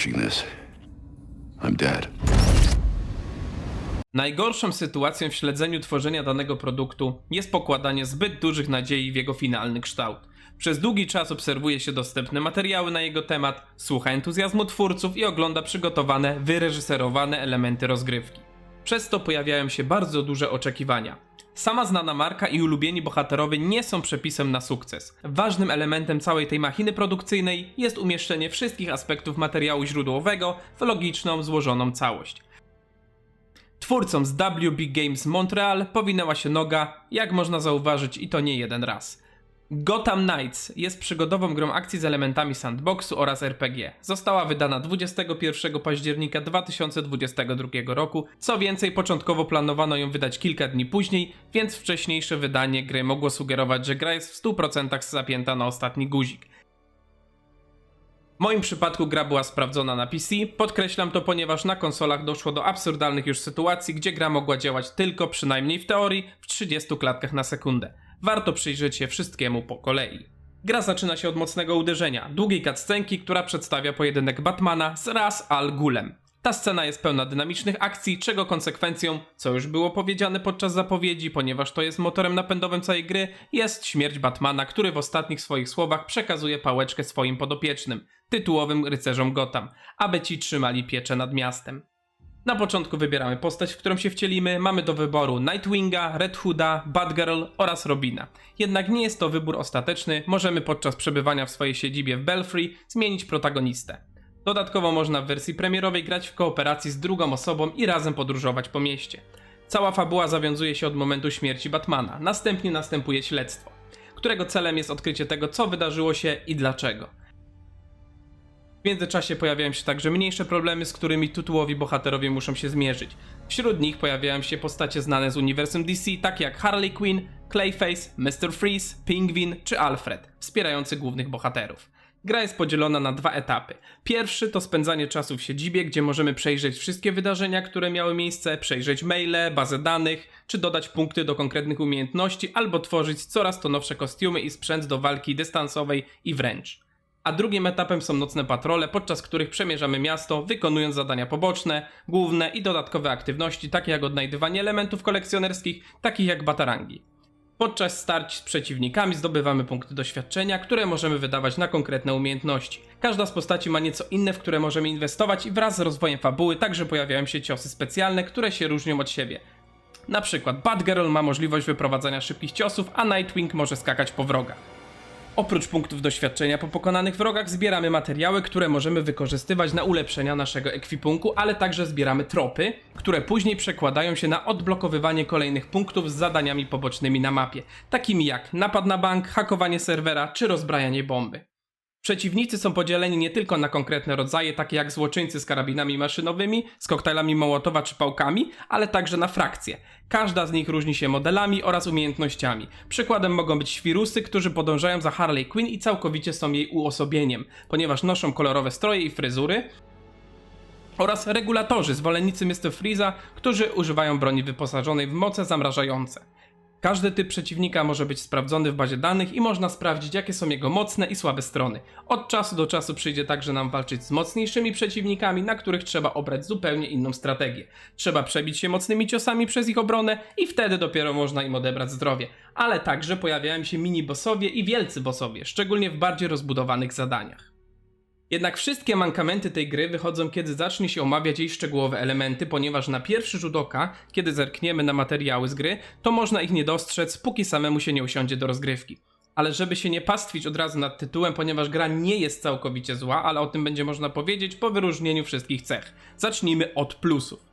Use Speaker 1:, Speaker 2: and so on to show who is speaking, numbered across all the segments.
Speaker 1: watching this, I'm dead.
Speaker 2: Najgorszą sytuacją w śledzeniu tworzenia danego produktu jest pokładanie zbyt dużych nadziei w jego finalny kształt. Przez długi czas obserwuje się dostępne materiały na jego temat, słucha entuzjazmu twórców i ogląda przygotowane, wyreżyserowane elementy rozgrywki. Przez to pojawiają się bardzo duże oczekiwania. Sama znana marka i ulubieni bohaterowie nie są przepisem na sukces. Ważnym elementem całej tej machiny produkcyjnej jest umieszczenie wszystkich aspektów materiału źródłowego w logiczną, złożoną całość. Twórcom z WB Games Montreal powinęła się noga, jak można zauważyć i to nie jeden raz. Gotham Knights jest przygodową grą akcji z elementami sandboxu oraz RPG. Została wydana 21 października 2022 roku. Co więcej, początkowo planowano ją wydać kilka dni później, więc wcześniejsze wydanie gry mogło sugerować, że gra jest w 100% zapięta na ostatni guzik. W moim przypadku gra była sprawdzona na PC. Podkreślam to, ponieważ na konsolach doszło do absurdalnych już sytuacji, gdzie gra mogła działać tylko, przynajmniej w teorii, w 30 klatkach na sekundę. Warto przyjrzeć się wszystkiemu po kolei. Gra zaczyna się od mocnego uderzenia, długiej cutscenki, która przedstawia pojedynek Batmana z Ras Al Ghulem. Ta scena jest pełna dynamicznych akcji, czego konsekwencją, co już było powiedziane podczas zapowiedzi, ponieważ to jest motorem napędowym całej gry, jest śmierć Batmana, który w ostatnich swoich słowach przekazuje pałeczkę swoim podopiecznym, tytułowym rycerzom Gotham, aby ci trzymali pieczę nad miastem. Na początku wybieramy postać, w którą się wcielimy. Mamy do wyboru Nightwinga, Red Hooda, Batgirl oraz Robina. Jednak nie jest to wybór ostateczny, możemy podczas przebywania w swojej siedzibie w Belfry zmienić protagonistę. Dodatkowo można w wersji premierowej grać w kooperacji z drugą osobą i razem podróżować po mieście. Cała fabuła zawiązuje się od momentu śmierci Batmana, następnie następuje śledztwo, którego celem jest odkrycie tego, co wydarzyło się i dlaczego. W międzyczasie pojawiają się także mniejsze problemy, z którymi tytułowi bohaterowie muszą się zmierzyć. Wśród nich pojawiają się postacie znane z uniwersum DC, takie jak Harley Quinn, Clayface, Mr. Freeze, Pingwin czy Alfred, wspierający głównych bohaterów. Gra jest podzielona na dwa etapy. Pierwszy to spędzanie czasu w siedzibie, gdzie możemy przejrzeć wszystkie wydarzenia, które miały miejsce, przejrzeć maile, bazę danych, czy dodać punkty do konkretnych umiejętności, albo tworzyć coraz to nowsze kostiumy i sprzęt do walki dystansowej i wręcz a drugim etapem są nocne patrole, podczas których przemierzamy miasto, wykonując zadania poboczne, główne i dodatkowe aktywności, takie jak odnajdywanie elementów kolekcjonerskich, takich jak batarangi. Podczas starć z przeciwnikami zdobywamy punkty doświadczenia, które możemy wydawać na konkretne umiejętności. Każda z postaci ma nieco inne, w które możemy inwestować i wraz z rozwojem fabuły także pojawiają się ciosy specjalne, które się różnią od siebie. Na przykład Batgirl ma możliwość wyprowadzania szybkich ciosów, a Nightwing może skakać po wrogach. Oprócz punktów doświadczenia po pokonanych wrogach zbieramy materiały, które możemy wykorzystywać na ulepszenia naszego ekwipunku, ale także zbieramy tropy, które później przekładają się na odblokowywanie kolejnych punktów z zadaniami pobocznymi na mapie, takimi jak napad na bank, hakowanie serwera czy rozbrajanie bomby. Przeciwnicy są podzieleni nie tylko na konkretne rodzaje, takie jak złoczyńcy z karabinami maszynowymi, z koktajlami Mołotowa czy pałkami, ale także na frakcje. Każda z nich różni się modelami oraz umiejętnościami. Przykładem mogą być świrusy, którzy podążają za Harley Quinn i całkowicie są jej uosobieniem, ponieważ noszą kolorowe stroje i fryzury, oraz regulatorzy, zwolennicy Mr. Freeza, którzy używają broni wyposażonej w moce zamrażające. Każdy typ przeciwnika może być sprawdzony w bazie danych i można sprawdzić, jakie są jego mocne i słabe strony. Od czasu do czasu przyjdzie także nam walczyć z mocniejszymi przeciwnikami, na których trzeba obrać zupełnie inną strategię. Trzeba przebić się mocnymi ciosami przez ich obronę i wtedy dopiero można im odebrać zdrowie. Ale także pojawiają się mini-bossowie i wielcy bossowie, szczególnie w bardziej rozbudowanych zadaniach. Jednak wszystkie mankamenty tej gry wychodzą, kiedy zacznie się omawiać jej szczegółowe elementy, ponieważ na pierwszy rzut oka, kiedy zerkniemy na materiały z gry, to można ich nie dostrzec, póki samemu się nie usiądzie do rozgrywki. Ale żeby się nie pastwić od razu nad tytułem, ponieważ gra nie jest całkowicie zła, ale o tym będzie można powiedzieć po wyróżnieniu wszystkich cech. Zacznijmy od plusów.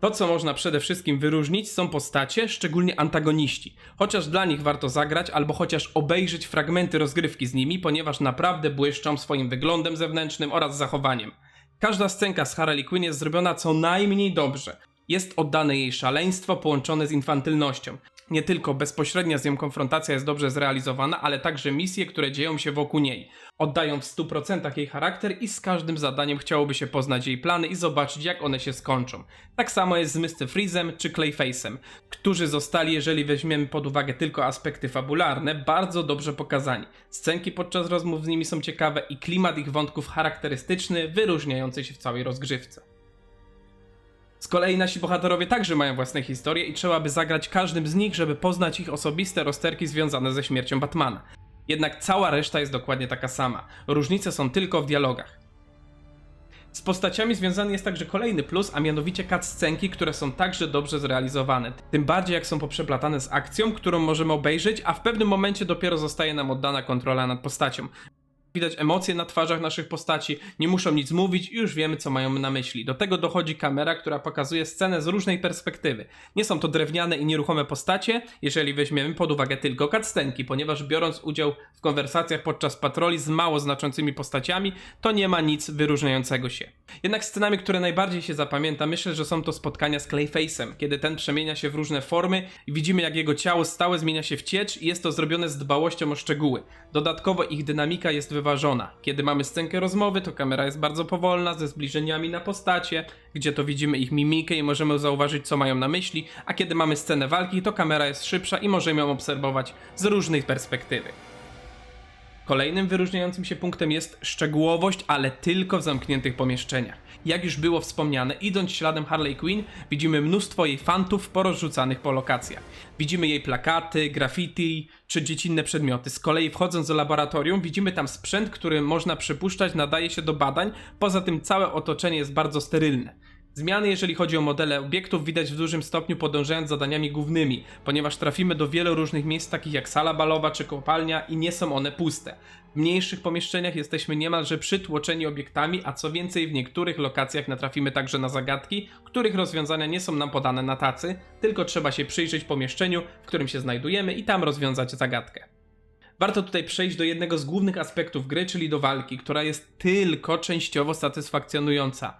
Speaker 2: To, co można przede wszystkim wyróżnić, są postacie, szczególnie antagoniści. Chociaż dla nich warto zagrać, albo chociaż obejrzeć fragmenty rozgrywki z nimi, ponieważ naprawdę błyszczą swoim wyglądem zewnętrznym oraz zachowaniem. Każda scenka z Harley Quinn jest zrobiona co najmniej dobrze. Jest oddane jej szaleństwo połączone z infantylnością. Nie tylko bezpośrednia z nią konfrontacja jest dobrze zrealizowana, ale także misje, które dzieją się wokół niej. Oddają w 100% jej charakter i z każdym zadaniem chciałoby się poznać jej plany i zobaczyć jak one się skończą. Tak samo jest z Mr. Freezem czy Clayface'em, którzy zostali, jeżeli weźmiemy pod uwagę tylko aspekty fabularne, bardzo dobrze pokazani. Scenki podczas rozmów z nimi są ciekawe i klimat ich wątków charakterystyczny, wyróżniający się w całej rozgrzewce. Z kolei nasi bohaterowie także mają własne historie i trzeba by zagrać każdym z nich, żeby poznać ich osobiste rozterki związane ze śmiercią Batmana. Jednak cała reszta jest dokładnie taka sama. Różnice są tylko w dialogach. Z postaciami związany jest także kolejny plus, a mianowicie cutscenki, które są także dobrze zrealizowane. Tym bardziej jak są poprzeplatane z akcją, którą możemy obejrzeć, a w pewnym momencie dopiero zostaje nam oddana kontrola nad postacią. Widać emocje na twarzach naszych postaci, nie muszą nic mówić i już wiemy, co mają na myśli. Do tego dochodzi kamera, która pokazuje scenę z różnej perspektywy. Nie są to drewniane i nieruchome postacie, jeżeli weźmiemy pod uwagę tylko cutscenki, ponieważ biorąc udział w konwersacjach podczas patroli z mało znaczącymi postaciami, to nie ma nic wyróżniającego się. Jednak scenami, które najbardziej się zapamięta, myślę, że są to spotkania z Clayface'em, kiedy ten przemienia się w różne formy i widzimy, jak jego ciało stałe zmienia się w ciecz i jest to zrobione z dbałością o szczegóły. Dodatkowo ich dynamika jest wyważona. Kiedy mamy scenkę rozmowy, to kamera jest bardzo powolna, ze zbliżeniami na postacie, gdzie to widzimy ich mimikę i możemy zauważyć, co mają na myśli, a kiedy mamy scenę walki, to kamera jest szybsza i możemy ją obserwować z różnej perspektywy. Kolejnym wyróżniającym się punktem jest szczegółowość, ale tylko w zamkniętych pomieszczeniach. Jak już było wspomniane, idąc śladem Harley Quinn, widzimy mnóstwo jej fantów porozrzucanych po lokacjach. Widzimy jej plakaty, graffiti czy dziecinne przedmioty. Z kolei wchodząc do laboratorium, widzimy tam sprzęt, który można przypuszczać nadaje się do badań, poza tym całe otoczenie jest bardzo sterylne. Zmiany, jeżeli chodzi o modele obiektów, widać w dużym stopniu podążając zadaniami głównymi, ponieważ trafimy do wielu różnych miejsc, takich jak sala balowa czy kopalnia, i nie są one puste. W mniejszych pomieszczeniach jesteśmy niemalże przytłoczeni obiektami, a co więcej, w niektórych lokacjach natrafimy także na zagadki, których rozwiązania nie są nam podane na tacy, tylko trzeba się przyjrzeć pomieszczeniu, w którym się znajdujemy i tam rozwiązać zagadkę. Warto tutaj przejść do jednego z głównych aspektów gry, czyli do walki, która jest tylko częściowo satysfakcjonująca.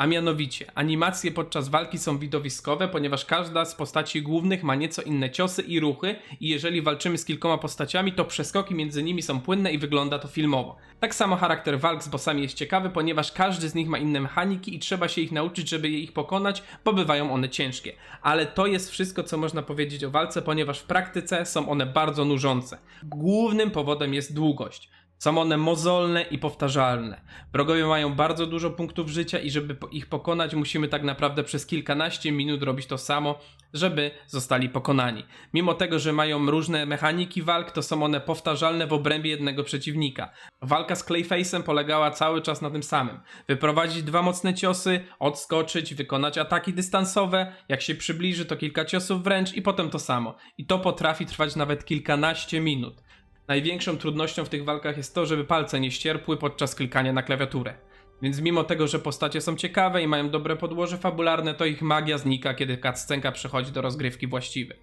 Speaker 2: A mianowicie, animacje podczas walki są widowiskowe, ponieważ każda z postaci głównych ma nieco inne ciosy i ruchy, i jeżeli walczymy z kilkoma postaciami, to przeskoki między nimi są płynne i wygląda to filmowo. Tak samo charakter walk z bossami jest ciekawy, ponieważ każdy z nich ma inne mechaniki i trzeba się ich nauczyć, żeby je ich pokonać, bo bywają one ciężkie. Ale to jest wszystko, co można powiedzieć o walce, ponieważ w praktyce są one bardzo nużące. Głównym powodem jest długość. Są one mozolne i powtarzalne. Wrogowie mają bardzo dużo punktów życia i żeby ich pokonać, musimy tak naprawdę przez kilkanaście minut robić to samo, żeby zostali pokonani. Mimo tego, że mają różne mechaniki walk, to są one powtarzalne w obrębie jednego przeciwnika. Walka z Clayface'em polegała cały czas na tym samym. Wyprowadzić dwa mocne ciosy, odskoczyć, wykonać ataki dystansowe, jak się przybliży to kilka ciosów wręcz i potem to samo. I to potrafi trwać nawet kilkanaście minut. Największą trudnością w tych walkach jest to, żeby palce nie ścierpły podczas klikania na klawiaturę. Więc mimo tego, że postacie są ciekawe i mają dobre podłoże fabularne, to ich magia znika, kiedy cutscenka przechodzi do rozgrywki właściwej.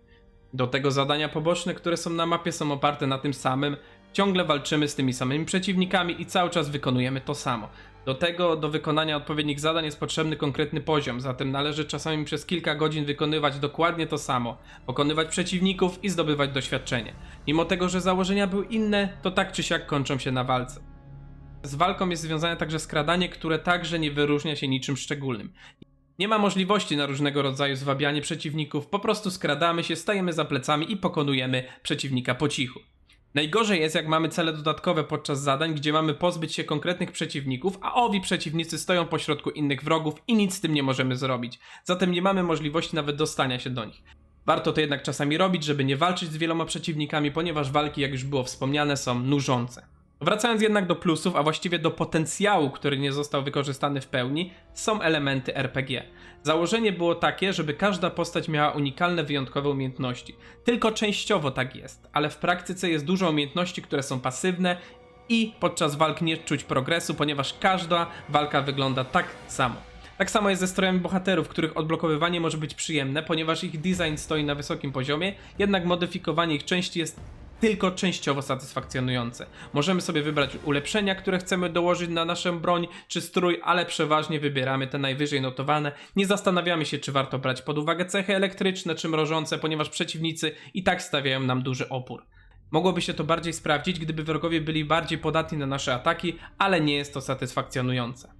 Speaker 2: Do tego zadania poboczne, które są na mapie, są oparte na tym samym. Ciągle walczymy z tymi samymi przeciwnikami i cały czas wykonujemy to samo. Do tego, do wykonania odpowiednich zadań jest potrzebny konkretny poziom, zatem należy czasami przez kilka godzin wykonywać dokładnie to samo, pokonywać przeciwników i zdobywać doświadczenie. Mimo tego, że założenia były inne, to tak czy siak kończą się na walce. Z walką jest związane także skradanie, które także nie wyróżnia się niczym szczególnym. Nie ma możliwości na różnego rodzaju zwabianie przeciwników, po prostu skradamy się, stajemy za plecami i pokonujemy przeciwnika po cichu. Najgorzej jest, jak mamy cele dodatkowe podczas zadań, gdzie mamy pozbyć się konkretnych przeciwników, a owi przeciwnicy stoją pośrodku innych wrogów i nic z tym nie możemy zrobić. Zatem nie mamy możliwości nawet dostania się do nich. Warto to jednak czasami robić, żeby nie walczyć z wieloma przeciwnikami, ponieważ walki, jak już było wspomniane, są nużące. Wracając jednak do plusów, a właściwie do potencjału, który nie został wykorzystany w pełni, są elementy RPG. Założenie było takie, żeby każda postać miała unikalne, wyjątkowe umiejętności. Tylko częściowo tak jest, ale w praktyce jest dużo umiejętności, które są pasywne i podczas walk nie czuć progresu, ponieważ każda walka wygląda tak samo. Tak samo jest ze strojami bohaterów, których odblokowywanie może być przyjemne, ponieważ ich design stoi na wysokim poziomie, jednak modyfikowanie ich części jest tylko częściowo satysfakcjonujące. Możemy sobie wybrać ulepszenia, które chcemy dołożyć na naszą broń czy strój, ale przeważnie wybieramy te najwyżej notowane. Nie zastanawiamy się, czy warto brać pod uwagę cechy elektryczne czy mrożące, ponieważ przeciwnicy i tak stawiają nam duży opór. Mogłoby się to bardziej sprawdzić, gdyby wrogowie byli bardziej podatni na nasze ataki, ale nie jest to satysfakcjonujące.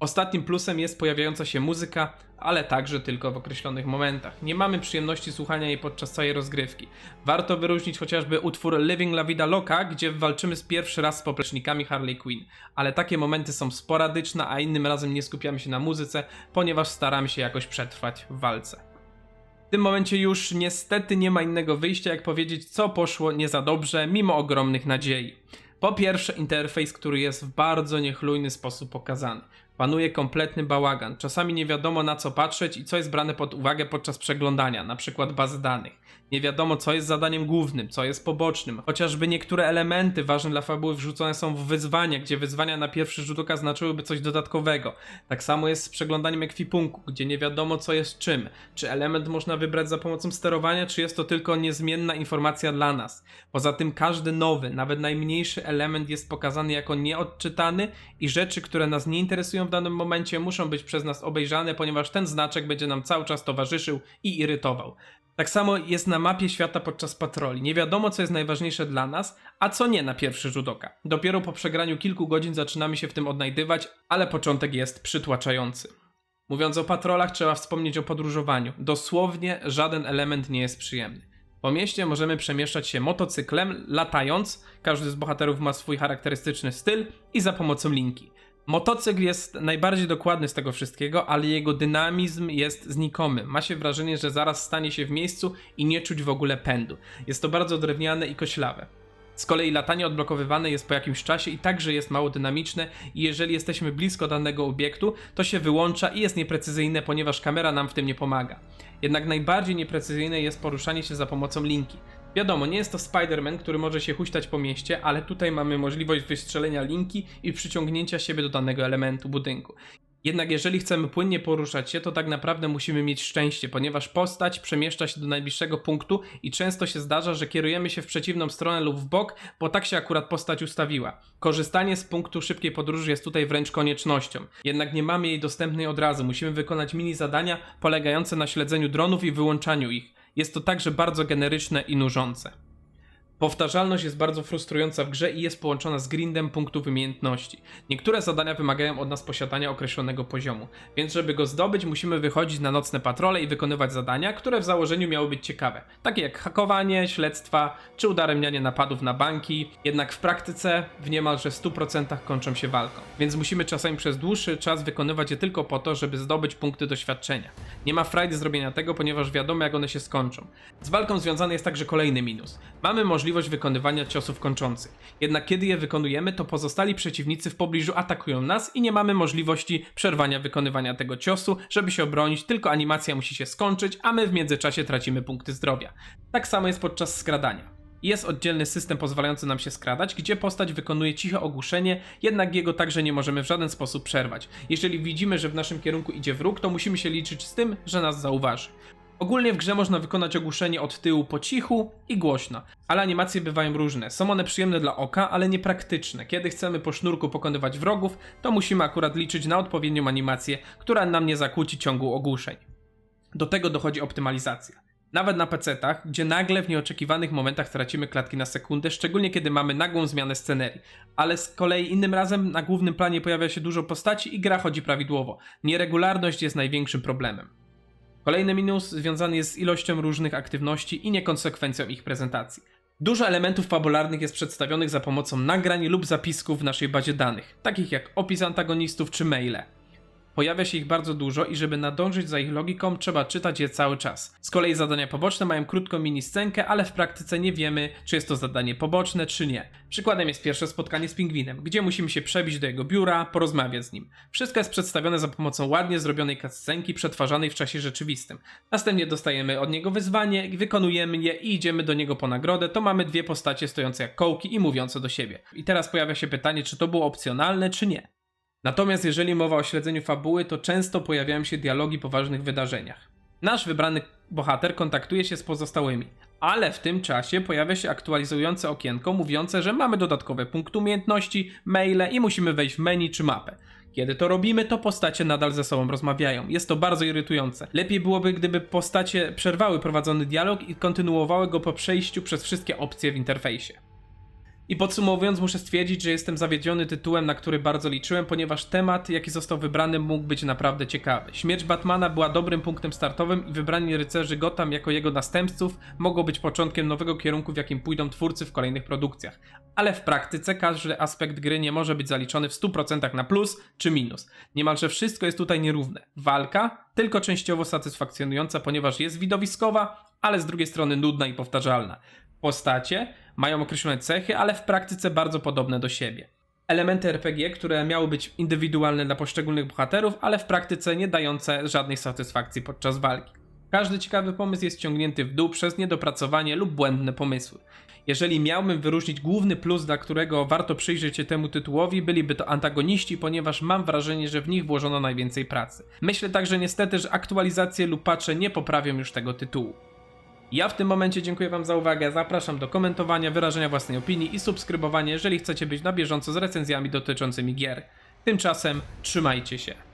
Speaker 2: Ostatnim plusem jest pojawiająca się muzyka, ale także tylko w określonych momentach. Nie mamy przyjemności słuchania jej podczas całej rozgrywki. Warto wyróżnić chociażby utwór Living La Vida Loca, gdzie walczymy z pierwszy raz z poplecznikami Harley Quinn, ale takie momenty są sporadyczne, a innym razem nie skupiamy się na muzyce, ponieważ staramy się jakoś przetrwać w walce. W tym momencie już niestety nie ma innego wyjścia, jak powiedzieć, co poszło nie za dobrze, mimo ogromnych nadziei. Po pierwsze, interfejs, który jest w bardzo niechlujny sposób pokazany. Panuje kompletny bałagan. Czasami nie wiadomo na co patrzeć i co jest brane pod uwagę podczas przeglądania, na przykład bazy danych. Nie wiadomo co jest zadaniem głównym, co jest pobocznym. Chociażby niektóre elementy ważne dla fabuły wrzucone są w wyzwania, gdzie wyzwania na pierwszy rzut oka znaczyłyby coś dodatkowego. Tak samo jest z przeglądaniem ekwipunku, gdzie nie wiadomo co jest czym. Czy element można wybrać za pomocą sterowania, czy jest to tylko niezmienna informacja dla nas. Poza tym każdy nowy, nawet najmniejszy element jest pokazany jako nieodczytany i rzeczy, które nas nie interesują w danym momencie muszą być przez nas obejrzane, ponieważ ten znaczek będzie nam cały czas towarzyszył i irytował. Tak samo jest na mapie świata podczas patroli. Nie wiadomo, co jest najważniejsze dla nas, a co nie na pierwszy rzut oka. Dopiero po przegraniu kilku godzin zaczynamy się w tym odnajdywać, ale początek jest przytłaczający. Mówiąc o patrolach, trzeba wspomnieć o podróżowaniu. Dosłownie żaden element nie jest przyjemny. Po mieście możemy przemieszczać się motocyklem, latając, każdy z bohaterów ma swój charakterystyczny styl i za pomocą linki. Motocykl jest najbardziej dokładny z tego wszystkiego, ale jego dynamizm jest znikomy. Ma się wrażenie, że zaraz stanie się w miejscu i nie czuć w ogóle pędu. Jest to bardzo drewniane i koślawe. Z kolei latanie odblokowywane jest po jakimś czasie i także jest mało dynamiczne i jeżeli jesteśmy blisko danego obiektu, to się wyłącza i jest nieprecyzyjne, ponieważ kamera nam w tym nie pomaga. Jednak najbardziej nieprecyzyjne jest poruszanie się za pomocą linki. Wiadomo, nie jest to Spider-Man, który może się huśtać po mieście, ale tutaj mamy możliwość wystrzelenia linki i przyciągnięcia siebie do danego elementu budynku. Jednak jeżeli chcemy płynnie poruszać się, to tak naprawdę musimy mieć szczęście, ponieważ postać przemieszcza się do najbliższego punktu i często się zdarza, że kierujemy się w przeciwną stronę lub w bok, bo tak się akurat postać ustawiła. Korzystanie z punktu szybkiej podróży jest tutaj wręcz koniecznością. Jednak nie mamy jej dostępnej od razu. Musimy wykonać mini zadania polegające na śledzeniu dronów i wyłączaniu ich. Jest to także bardzo generyczne i nużące. Powtarzalność jest bardzo frustrująca w grze i jest połączona z grindem punktów umiejętności. Niektóre zadania wymagają od nas posiadania określonego poziomu, więc żeby go zdobyć musimy wychodzić na nocne patrole i wykonywać zadania, które w założeniu miały być ciekawe, takie jak hakowanie, śledztwa czy udaremnianie napadów na banki, jednak w praktyce w niemalże 100% kończą się walką, więc musimy czasami przez dłuższy czas wykonywać je tylko po to, żeby zdobyć punkty doświadczenia. Nie ma frajdy zrobienia tego, ponieważ wiadomo jak one się skończą. Z walką związany jest także kolejny minus. Mamy możliwość wykonywania ciosów kończących. Jednak kiedy je wykonujemy, to pozostali przeciwnicy w pobliżu atakują nas i nie mamy możliwości przerwania wykonywania tego ciosu, żeby się obronić, tylko animacja musi się skończyć, a my w międzyczasie tracimy punkty zdrowia. Tak samo jest podczas skradania. Jest oddzielny system pozwalający nam się skradać, gdzie postać wykonuje ciche ogłuszenie, jednak jego także nie możemy w żaden sposób przerwać. Jeżeli widzimy, że w naszym kierunku idzie wróg, to musimy się liczyć z tym, że nas zauważy. Ogólnie w grze można wykonać ogłuszenie od tyłu po cichu i głośno, ale animacje bywają różne. Są one przyjemne dla oka, ale niepraktyczne. Kiedy chcemy po sznurku pokonywać wrogów, to musimy akurat liczyć na odpowiednią animację, która nam nie zakłóci ciągu ogłuszeń. Do tego dochodzi optymalizacja. Nawet na PC-tach, gdzie nagle w nieoczekiwanych momentach tracimy klatki na sekundę, szczególnie kiedy mamy nagłą zmianę scenerii. Ale z kolei innym razem na głównym planie pojawia się dużo postaci i gra chodzi prawidłowo. Nieregularność jest największym problemem. Kolejny minus związany jest z ilością różnych aktywności i niekonsekwencją ich prezentacji. Dużo elementów fabularnych jest przedstawionych za pomocą nagrań lub zapisków w naszej bazie danych, takich jak opis antagonistów czy maile. Pojawia się ich bardzo dużo i żeby nadążyć za ich logiką, trzeba czytać je cały czas. Z kolei zadania poboczne mają krótką mini scenkę, ale w praktyce nie wiemy, czy jest to zadanie poboczne, czy nie. Przykładem jest pierwsze spotkanie z pingwinem, gdzie musimy się przebić do jego biura, porozmawiać z nim. Wszystko jest przedstawione za pomocą ładnie zrobionej cutscenki przetwarzanej w czasie rzeczywistym. Następnie dostajemy od niego wyzwanie, wykonujemy je i idziemy do niego po nagrodę, to mamy dwie postacie stojące jak kołki i mówiące do siebie. I teraz pojawia się pytanie, czy to było opcjonalne, czy nie. Natomiast jeżeli mowa o śledzeniu fabuły, to często pojawiają się dialogi po ważnych wydarzeniach. Nasz wybrany bohater kontaktuje się z pozostałymi. Ale w tym czasie pojawia się aktualizujące okienko mówiące, że mamy dodatkowe punkty umiejętności, maile i musimy wejść w menu czy mapę. Kiedy to robimy, to postacie nadal ze sobą rozmawiają. Jest to bardzo irytujące. Lepiej byłoby, gdyby postacie przerwały prowadzony dialog i kontynuowały go po przejściu przez wszystkie opcje w interfejsie. I podsumowując, muszę stwierdzić, że jestem zawiedziony tytułem, na który bardzo liczyłem, ponieważ temat, jaki został wybrany, mógł być naprawdę ciekawy. Śmierć Batmana była dobrym punktem startowym i wybranie rycerzy Gotham jako jego następców mogło być początkiem nowego kierunku, w jakim pójdą twórcy w kolejnych produkcjach. Ale w praktyce każdy aspekt gry nie może być zaliczony w 100% na plus czy minus. Niemalże wszystko jest tutaj nierówne. Walka tylko częściowo satysfakcjonująca, ponieważ jest widowiskowa, ale z drugiej strony nudna i powtarzalna. Postacie mają określone cechy, ale w praktyce bardzo podobne do siebie. Elementy RPG, które miały być indywidualne dla poszczególnych bohaterów, ale w praktyce nie dające żadnej satysfakcji podczas walki. Każdy ciekawy pomysł jest ciągnięty w dół przez niedopracowanie lub błędne pomysły. Jeżeli miałbym wyróżnić główny plus, dla którego warto przyjrzeć się temu tytułowi, byliby to antagoniści, ponieważ mam wrażenie, że w nich włożono najwięcej pracy. Myślę także niestety, że aktualizacje lub patche nie poprawią już tego tytułu. Ja w tym momencie dziękuję Wam za uwagę. Zapraszam do komentowania, wyrażenia własnej opinii i subskrybowania, jeżeli chcecie być na bieżąco z recenzjami dotyczącymi gier. Tymczasem trzymajcie się.